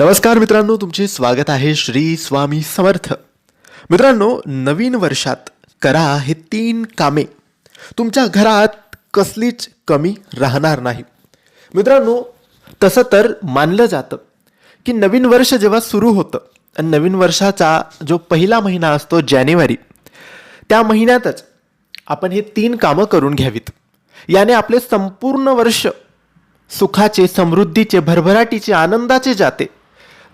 नमस्कार मित्रांनो तुमचे स्वागत आहे श्री स्वामी समर्थ. मित्रांनो नवीन वर्षात करा हे तीन कामे. तुमच्या घरात कसलीच कमी राहणार नाही. मित्रांनो तसं तर मानलं जातं की नवीन वर्ष जेव्हा सुरू होतं आणि नवीन वर्षाचा जो पहिला महिना असतो जानेवारी त्या महिन्यातच आपण हे तीन कामं करून घ्यावीत. याने आपले संपूर्ण वर्ष सुखाचे समृद्धीचे भरभराटीचे आनंदाचे जाते.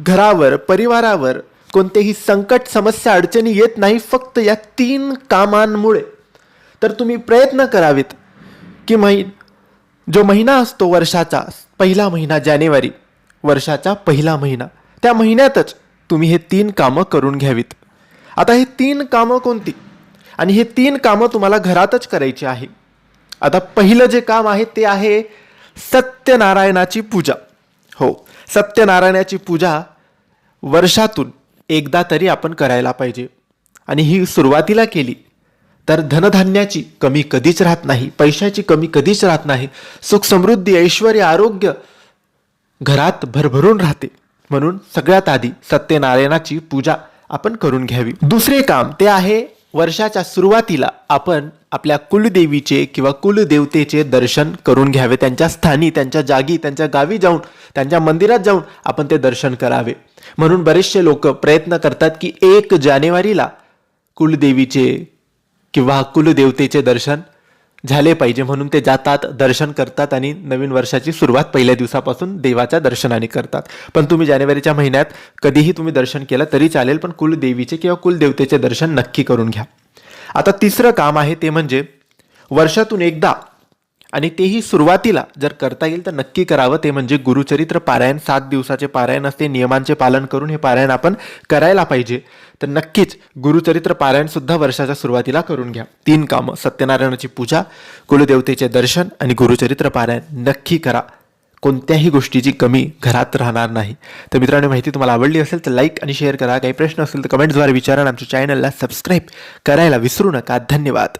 घरावर परिवारावर कोणतेही संकट समस्या अडचणी येत नाही फक्त या तीन कामांमुळे. तर तुम्ही प्रयत्न करावेत की महि जो महिना असतो वर्षाचा पहिला महिना जानेवारी वर्षाचा पहिला महिना त्या महिन्यातच तुम्ही हे तीन कामं करून घ्यावीत. आता हे तीन कामं कोणती? आणि हे तीन कामं तुम्हाला घरातच करायची आहे. आता पहिलं जे काम आहे ते आहे सत्यनारायणाची पूजा. हो. सत्यनारायणाची पूजा वर्षातून एकदा तरी आपण करायला पाहिजे. आणि ही सुरुवातीला केली तर धनधान्याची कमी कधीच राहत नाही पैशाची कमी कधीच राहत नाही. सुख समृद्धी ऐश्वर आरोग्य घरात भरभरून राहते. म्हणून सगळ्यात आधी सत्यनारायणाची पूजा आपण करून घ्यावी. दुसरे काम ते आहे वर्षाच्या सुरुवातीला आपण आपल्या कुलदेवीचे किंवा कुलदेवतेचे दर्शन करून घ्यावे. त्यांच्या स्थानी त्यांच्या जागी त्यांच्या गावी जाऊन त्यांच्या मंदिरात जाऊन आपण ते दर्शन करावे. म्हणून बरेचसे लोक प्रयत्न करतात की एक जानेवारीला कुलदेवीचे किंवा कुलदेवतेचे दर्शन झाले पाहिजे म्हणून ते जातात दर्शन करतात आणि नवीन वर्षाची सुरुवात पहिल्या दिवसापासून देवाच्या दर्शनाने करतात. पण तुम्ही जानेवारीच्या महिन्यात कधीही तुम्ही दर्शन केलं तरी चालेल पण कुलदेवीचे किंवा कुलदेवतेचे दर्शन नक्की करून घ्या. आता तिसरं काम आहे ते म्हणजे वर्षातून एकदा आणि तेही सुरुवातीला जर करता येईल तर नक्की करावं. ते म्हणजे गुरुचरित्र पारायण सात दिवसाचे पारायण असते. नियमांचे पालन करून हे पारायण आपण करायला पाहिजे. तर नक्कीच गुरुचरित्र पारायण सुद्धा वर्षाच्या सुरुवातीला करून घ्या. तीन कामं सत्यनारायणाची पूजा कुलदेवतेचे दर्शन आणि गुरुचरित्र पारायण नक्की करा. कोणत्याही गोष्टीची कमी घरात राहणार नाही. तर मित्रांनो माहिती तुम्हाला आवडली असेल तर लाईक आणि शेअर करा. काही प्रश्न असेल तर कमेंट्सद्वारे विचारा आणि आमच्या चॅनलला सबस्क्राईब करायला विसरू नका. धन्यवाद.